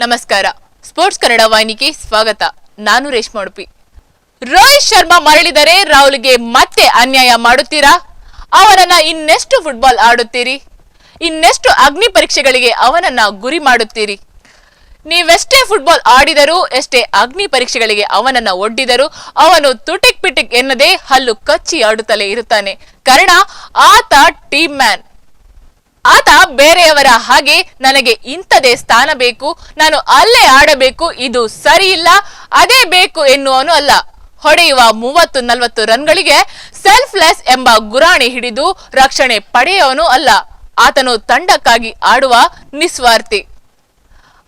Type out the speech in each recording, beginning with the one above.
ನಮಸ್ಕಾರ. ಸ್ಪೋರ್ಟ್ಸ್ ಕನ್ನಡ ವಾಹಿನಿಗೆ ಸ್ವಾಗತ. ನಾನು ರೇಷ್ಮಾ ಉಡುಪಿ. ರೋಹಿತ್ ಶರ್ಮಾ ಮರಳಿದರೆ ರಾಹುಲ್ಗೆ ಮತ್ತೆ ಅನ್ಯಾಯ ಮಾಡುತ್ತೀರಾ? ಅವನನ್ನ ಇನ್ನೆಷ್ಟು ಫುಟ್ಬಾಲ್ ಆಡುತ್ತೀರಿ? ಇನ್ನೆಷ್ಟು ಅಗ್ನಿ ಪರೀಕ್ಷೆಗಳಿಗೆ ಅವನನ್ನ ಗುರಿ ಮಾಡುತ್ತೀರಿ? ನೀವೆಷ್ಟೇ ಫುಟ್ಬಾಲ್ ಆಡಿದರೂ, ಎಷ್ಟೇ ಅಗ್ನಿ ಪರೀಕ್ಷೆಗಳಿಗೆ ಅವನನ್ನ ಒಡ್ಡಿದರೂ, ಅವನು ತುಟಿಕ್ ಪಿಟಿಕ್ ಎನ್ನದೇ ಹಲ್ಲು ಕಚ್ಚಿ ಆಡುತ್ತಲೇ ಇರುತ್ತಾನೆ. ಕಾರಣ ಆತ ಟೀಮ್ ಮ್ಯಾನ್ ಆತ ಬೇರೆಯವರ ಹಾಗೆ ನನಗೆ ಇಂಥದೇ ಸ್ಥಾನ ಬೇಕು, ನಾನು ಅಲ್ಲೇ ಆಡಬೇಕು, ಇದು ಸರಿಯಿಲ್ಲ, ಅದೇ ಬೇಕು ಎನ್ನುವನು ಅಲ್ಲ. ಹೊಡೆಯುವ ಮೂವತ್ತು ನಲವತ್ತು ರನ್ಗಳಿಗೆ ಸೆಲ್ಫ್ಲೆಸ್ ಎಂಬ ಗುರಾಣಿ ಹಿಡಿದು ರಕ್ಷಣೆ ಪಡೆಯುವನು ಅಲ್ಲ. ಆತನು ತಂಡಕ್ಕಾಗಿ ಆಡುವ ನಿಸ್ವಾರ್ಥಿ.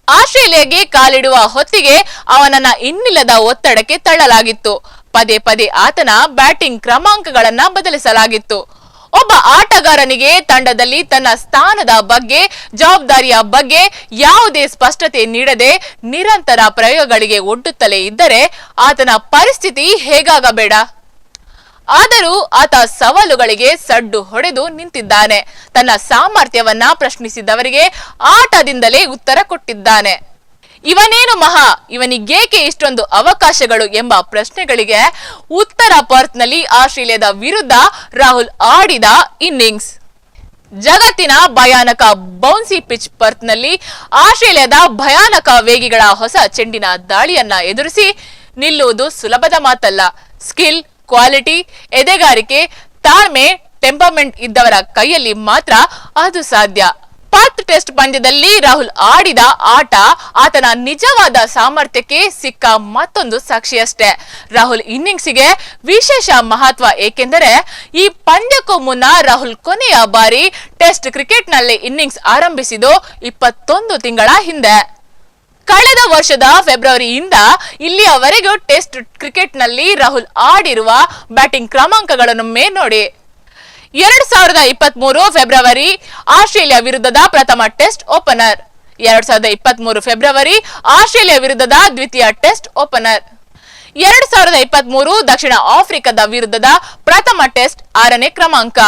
ಆಸ್ಟ್ರೇಲಿಯಾಗೆ ಕಾಲಿಡುವ ಹೊತ್ತಿಗೆ ಅವನನ್ನ ಇನ್ನಿಲ್ಲದ ಒತ್ತಡಕ್ಕೆ ತಳ್ಳಲಾಗಿತ್ತು. ಪದೇ ಪದೇ ಆತನ ಬ್ಯಾಟಿಂಗ್ ಕ್ರಮಾಂಕಗಳನ್ನ ಬದಲಿಸಲಾಗಿತ್ತು. ಒಬ್ಬ ಆಟಗಾರನಿಗೆ ತಂಡದಲ್ಲಿ ತನ್ನ ಸ್ಥಾನದ ಬಗ್ಗೆ, ಜವಾಬ್ದಾರಿಯ ಬಗ್ಗೆ ಯಾವುದೇ ಸ್ಪಷ್ಟತೆ ನೀಡದೆ ನಿರಂತರ ಪ್ರಯೋಗಗಳಿಗೆ ಒಡ್ಡುತ್ತಲೇ ಇದ್ದರೆ ಆತನ ಪರಿಸ್ಥಿತಿ ಹೇಗಾಗಬೇಡ? ಆದರೂ ಆತ ಸವಾಲುಗಳಿಗೆ ಸಡ್ಡು ಹೊಡೆದು ನಿಂತಿದ್ದಾನೆ. ತನ್ನ ಸಾಮರ್ಥ್ಯವನ್ನ ಪ್ರಶ್ನಿಸಿದವರಿಗೆ ಆಟದಿಂದಲೇ ಉತ್ತರ ಕೊಟ್ಟಿದ್ದಾನೆ. ಇವನೇನು ಮಹಾ? ಇವನಿಗೇಕೆ ಇಷ್ಟೊಂದು ಅವಕಾಶಗಳು ಎಂಬ ಪ್ರಶ್ನೆಗಳಿಗೆ ಉತ್ತರ ಪರ್ತ್ನಲ್ಲಿ ಆಸ್ಟ್ರೇಲಿಯಾದ ವಿರುದ್ಧ ರಾಹುಲ್ ಆಡಿದ ಇನ್ನಿಂಗ್ಸ್. ಜಗತ್ತಿನ ಭಯಾನಕ ಬೌನ್ಸಿ ಪಿಚ್ ಪರ್ತ್ನಲ್ಲಿ ಆಸ್ಟ್ರೇಲಿಯಾದ ಭಯಾನಕ ವೇಗಿಗಳ ಹೊಸ ಚೆಂಡಿನ ದಾಳಿಯನ್ನ ಎದುರಿಸಿ ನಿಲ್ಲುವುದು ಸುಲಭದ ಮಾತಲ್ಲ. ಸ್ಕಿಲ್, ಕ್ವಾಲಿಟಿ, ಎದೆಗಾರಿಕೆ, ತಾಳ್ಮೆ, ಟೆಂಪರ್ಮೆಂಟ್ ಇದ್ದವರ ಕೈಯಲ್ಲಿ ಮಾತ್ರ ಅದು ಸಾಧ್ಯ. ಪತ್ ಟೆಸ್ಟ್ ಪಂದ್ಯದಲ್ಲಿ ರಾಹುಲ್ ಆಡಿದ ಆಟ ಆತನ ನಿಜವಾದ ಸಾಮರ್ಥ್ಯಕ್ಕೆ ಸಿಕ್ಕ ಮತ್ತೊಂದು ಸಾಕ್ಷಿಯಷ್ಟೇ. ರಾಹುಲ್ ಇನ್ನಿಂಗ್ಸಿಗೆ ವಿಶೇಷ ಮಹತ್ವ, ಏಕೆಂದರೆ ಈ ಪಂದ್ಯಕ್ಕೂ ಮುನ್ನ ರಾಹುಲ್ ಕೊನೆಯ ಬಾರಿ ಟೆಸ್ಟ್ ಕ್ರಿಕೆಟ್ನಲ್ಲಿ ಇನ್ನಿಂಗ್ಸ್ ಆರಂಭಿಸಿದ್ದು ಇಪ್ಪತ್ತೊಂದು ತಿಂಗಳ ಹಿಂದೆ. ಕಳೆದ ವರ್ಷದ ಫೆಬ್ರವರಿಯಿಂದ ಇಲ್ಲಿಯವರೆಗೂ ಟೆಸ್ಟ್ ಕ್ರಿಕೆಟ್ನಲ್ಲಿ ರಾಹುಲ್ ಆಡಿರುವ ಬ್ಯಾಟಿಂಗ್ ಕ್ರಮಾಂಕಗಳನ್ನು ಮೇ ನೋಡಿ. ಎರಡ್ ಸಾವಿರದ ಇಪ್ಪತ್ತ್ ಮೂರು ಫೆಬ್ರವರಿ ಆಸ್ಟ್ರೇಲಿಯಾ ವಿರುದ್ಧದ ಪ್ರಥಮ ಟೆಸ್ಟ್ ಓಪನರ್. ಎರಡ್ ಸಾವಿರದ ಇಪ್ಪತ್ತ್ ಮೂರು ಫೆಬ್ರವರಿ ಆಸ್ಟ್ರೇಲಿಯಾ ವಿರುದ್ಧದ ದ್ವಿತೀಯ ಟೆಸ್ಟ್ ಓಪನರ್. ಎರಡ್ ಸಾವಿರದ ಇಪ್ಪತ್ತ್ ಮೂರು ದಕ್ಷಿಣ ಆಫ್ರಿಕಾದ ವಿರುದ್ಧದ ಪ್ರಥಮ ಟೆಸ್ಟ್ ಆರನೇ ಕ್ರಮಾಂಕ.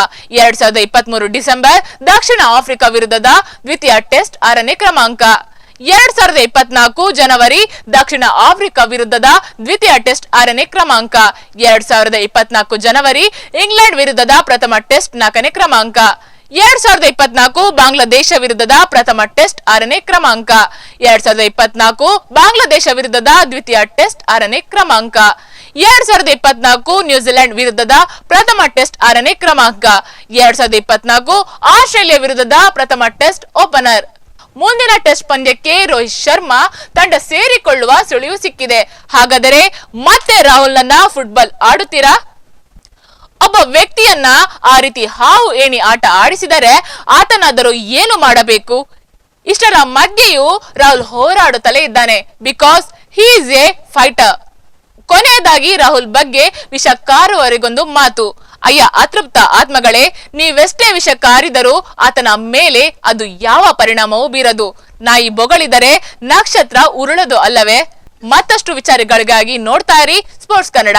ಎರಡ್ ಸಾವಿರದ ಇಪ್ಪತ್ತ್ ಮೂರು ಡಿಸೆಂಬರ್ ದಕ್ಷಿಣ ಆಫ್ರಿಕಾ ವಿರುದ್ಧದ ದ್ವಿತೀಯ ಟೆಸ್ಟ್ ಆರನೇ ಕ್ರಮಾಂಕ. ಎರಡ್ ಸಾವಿರದ ಇಪ್ಪತ್ನಾಲ್ಕು ಜನವರಿ ದಕ್ಷಿಣ ಆಫ್ರಿಕಾ ವಿರುದ್ಧದ ದ್ವಿತೀಯ ಟೆಸ್ಟ್ ಆರನೇ ಕ್ರಮಾಂಕ. ಎರಡ್ ಸಾವಿರದ ಇಪ್ಪತ್ನಾಲ್ಕು ಜನವರಿ ಇಂಗ್ಲೆಂಡ್ ವಿರುದ್ಧದ ಪ್ರಥಮ ಟೆಸ್ಟ್ ನಾಲ್ಕನೇ ಕ್ರಮಾಂಕ. ಎರಡ್ ಸಾವಿರದ ಇಪ್ಪತ್ನಾಲ್ಕು ಬಾಂಗ್ಲಾದೇಶ ವಿರುದ್ಧದ ಪ್ರಥಮ ಟೆಸ್ಟ್ ಆರನೇ ಕ್ರಮಾಂಕ. ಎರಡ್ ಸಾವಿರದ ಇಪ್ಪತ್ನಾಲ್ಕು ಬಾಂಗ್ಲಾದೇಶ ವಿರುದ್ಧದ ದ್ವಿತೀಯ ಟೆಸ್ಟ್ ಆರನೇ ಕ್ರಮಾಂಕ. ಎರಡ್ ಸಾವಿರದ ಇಪ್ಪತ್ನಾಲ್ಕು ನ್ಯೂಜಿಲೆಂಡ್ ವಿರುದ್ಧದ ಪ್ರಥಮ ಟೆಸ್ಟ್ ಆರನೇ ಕ್ರಮಾಂಕ. ಎರಡ್ ಸಾವಿರದ ಇಪ್ಪತ್ನಾಲ್ಕು ಆಸ್ಟ್ರೇಲಿಯಾ ವಿರುದ್ಧದ ಪ್ರಥಮ ಟೆಸ್ಟ್ ಓಪನರ್. ಮುಂದಿನ ಟೆಸ್ಟ್ ಪಂದ್ಯಕ್ಕೆ ರೋಹಿತ್ ಶರ್ಮಾ ತಂಡ ಸೇರಿಕೊಳ್ಳುವ ಸುಳಿವು ಸಿಕ್ಕಿದೆ. ಹಾಗಾದರೆ ಮತ್ತೆ ರಾಹುಲ್ನನ್ನ ಫುಟ್ಬಾಲ್ ಆಡುತ್ತೀರಾ? ಒಬ್ಬ ವ್ಯಕ್ತಿಯನ್ನ ಆ ರೀತಿ ಹಾವು ಏಣಿ ಆಟ ಆಡಿಸಿದರೆ ಆತನಾದರೂ ಏನು ಮಾಡಬೇಕು? ಇಷ್ಟರ ಮಧ್ಯೆಯೂ ರಾಹುಲ್ ಹೋರಾಡುತ್ತಲೇ ಇದ್ದಾನೆ. ಬಿಕಾಸ್ ಈಸ್ ಎ ಫೈಟರ್ ಕೊನೆಯದಾಗಿ ರಾಹುಲ್ ಬಗ್ಗೆ ವಿಷ ಕಾರುವರೆಗೊಂದು ಮಾತು. ಅಯ್ಯ, ಅತೃಪ್ತ ಆತ್ಮಗಳೇ, ನೀವೆಷ್ಟೇ ವಿಷ ಕಾರಿದರೂ ಆತನ ಮೇಲೆ ಅದು ಯಾವ ಪರಿಣಾಮವೂ ಬೀರದು. ನಾಯಿ ಬೊಗಳಿದರೆ ನಕ್ಷತ್ರ ಉರುಳದು ಅಲ್ಲವೇ? ಮತ್ತಷ್ಟು ವಿಚಾರಗಳಿಗಾಗಿ ನೋಡ್ತಾ ಇರಿ ಸ್ಪೋರ್ಟ್ಸ್ ಕನ್ನಡ.